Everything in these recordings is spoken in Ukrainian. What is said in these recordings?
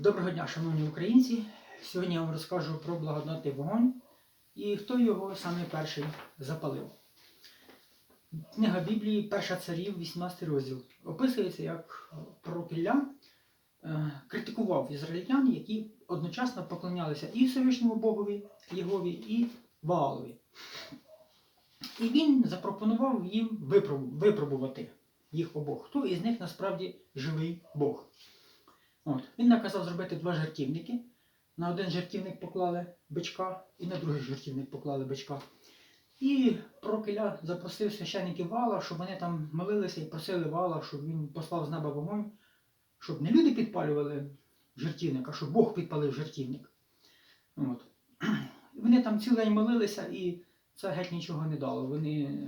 Доброго дня, шановні українці! Сьогодні я вам розкажу про благодатний вогонь і хто його саме перший запалив. Книга Біблії, Перша царів, 18 розділ. Описується, як пророк Ілля е, критикував ізраїльтян, які одночасно поклонялися і Всевишньому Богові, Єгові, і Ваалові. І він запропонував їм випробувати їх обох. Хто із них насправді живий Бог. От. Він наказав зробити два жертівники. На один жертівник поклали бичка, і на другий жертівник поклали бичка. І пророк Ілля запросив священників Вала, щоб вони там молилися і просили Вала, щоб він послав з неба вогонь, щоб не люди підпалювали жертівник, а щоб Бог підпалив жертівник. От. Вони там цілий день молилися, і це геть нічого не дало. Вони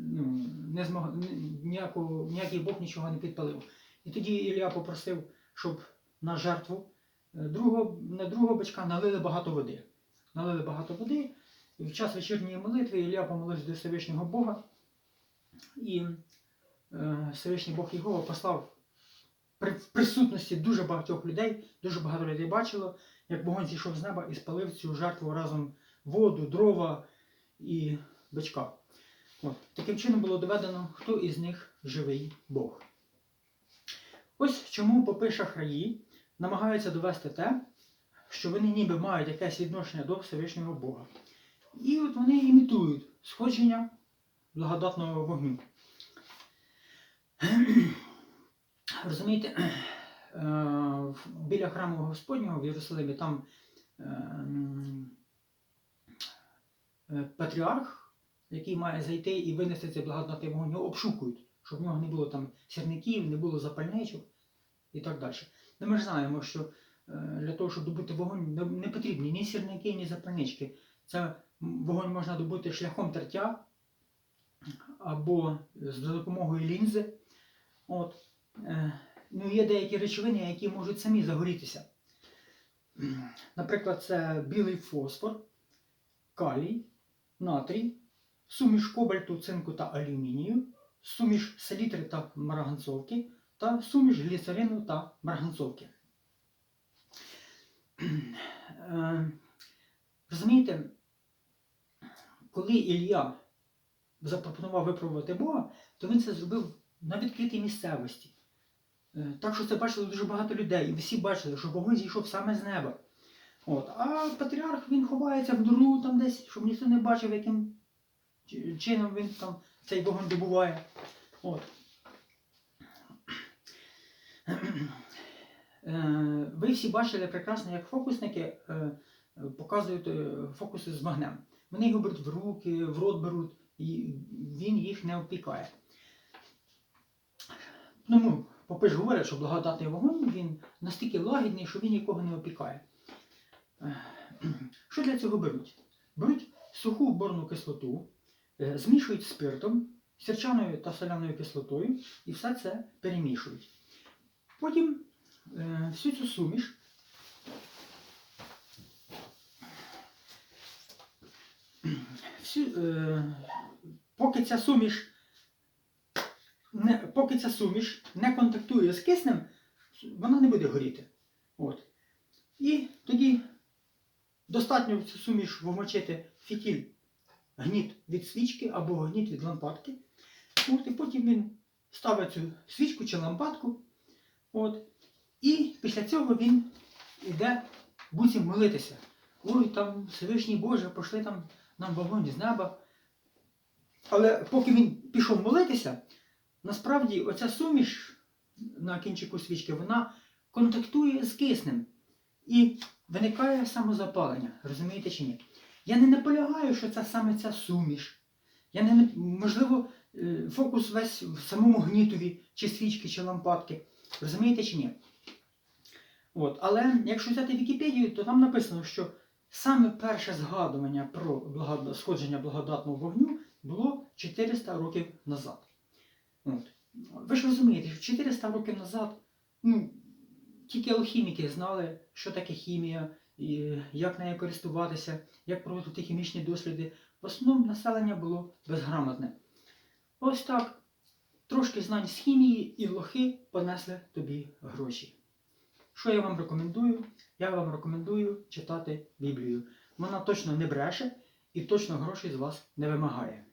ну, не змогли, ніякого, ніякий Бог нічого не підпалив. І тоді Ілля попросив, щоб на жертву е, другого, на другого бичка налили багато води. Налили багато води, і в час вечірньої молитви Ілля помолився до Всевишнього Бога, і е, Всевишній Бог Єгова послав при в присутності дуже багатьох людей, дуже багато людей бачило, як вогонь зійшов з неба і спалив цю жертву разом воду, дрова і бичка. От. Таким чином було доведено, хто із них живий Бог. Ось чому попи шахраї намагаються довести те, що вони ніби мають якесь відношення до Всевишнього Бога. І от вони імітують сходження благодатного вогню. Розумієте, е, біля храму Господнього в Єрусалимі там е, е, патріарх, який має зайти і винести цей благодатний вогонь, його обшукують, щоб в нього не було там сірників, не було запальничок і так далі. Ну, ми ж знаємо, що е, для того, щоб добути вогонь, не- не потрібні ні сірники, ні запальнички. Це вогонь можна добути шляхом тертя або за допомогою лінзи. От. Е, Ну, є деякі речовини, які можуть самі загорітися. Наприклад, це білий фосфор, калій, натрій, суміш кобальту, цинку та алюмінію, суміш селітри та марганцовки та суміш гліцерину та марганцовки. Е, Розумієте, коли Ілля запропонував випробувати Бога, то він це зробив на відкритій місцевості. Е, Так що це бачили дуже багато людей, і всі бачили, що вогонь зійшов саме з неба. От. А патріарх він ховається в нору там десь, щоб ніхто не бачив, яким чином він там цей вогонь добуває. От. Е, Ви всі бачили прекрасно, як фокусники е, показують е, фокуси з вогнем. Вони його беруть в руки, в рот беруть, і він їх не опікає. Ну, попи ж говорять, що благодатний вогонь він настільки лагідний, що він нікого не опікає. Що для цього беруть? Беруть суху борну кислоту, змішують спиртом, сірчаною та соляною кислотою і все це перемішують. Потім е, всю цю суміш всю, е, поки ця суміш не, поки ця суміш не контактує з киснем, вона не буде горіти. От. І тоді достатньо цю суміш вмочити фітіль гніт від свічки або гніт від лампадки. От, і потім він ставить цю свічку чи лампадку. От, і після цього він йде буцім молитися. Ой, там Всевишній Боже, пошли там нам вогонь з неба. Але поки він пішов молитися, насправді оця суміш на кінчику свічки, вона контактує з киснем і виникає самозапалення. Розумієте чи ні? Я не наполягаю, що це саме ця суміш. Я не, можливо, е, фокус весь в самому гнітові, чи свічки, чи лампадки. Розумієте чи ні? От. Але якщо взяти Вікіпедію, то там написано, що саме перше згадування про благод... сходження благодатного вогню було 400 років назад. От. Ви ж розумієте, що 400 років назад ну, тільки алхіміки знали, що таке хімія, і як нею користуватися, як проводити хімічні досліди. В основному населення було безграмотне. Ось так. Трошки знань з хімії і лохи понесли тобі гроші. Що я вам рекомендую? Я вам рекомендую читати Біблію. Вона точно не бреше і точно грошей з вас не вимагає.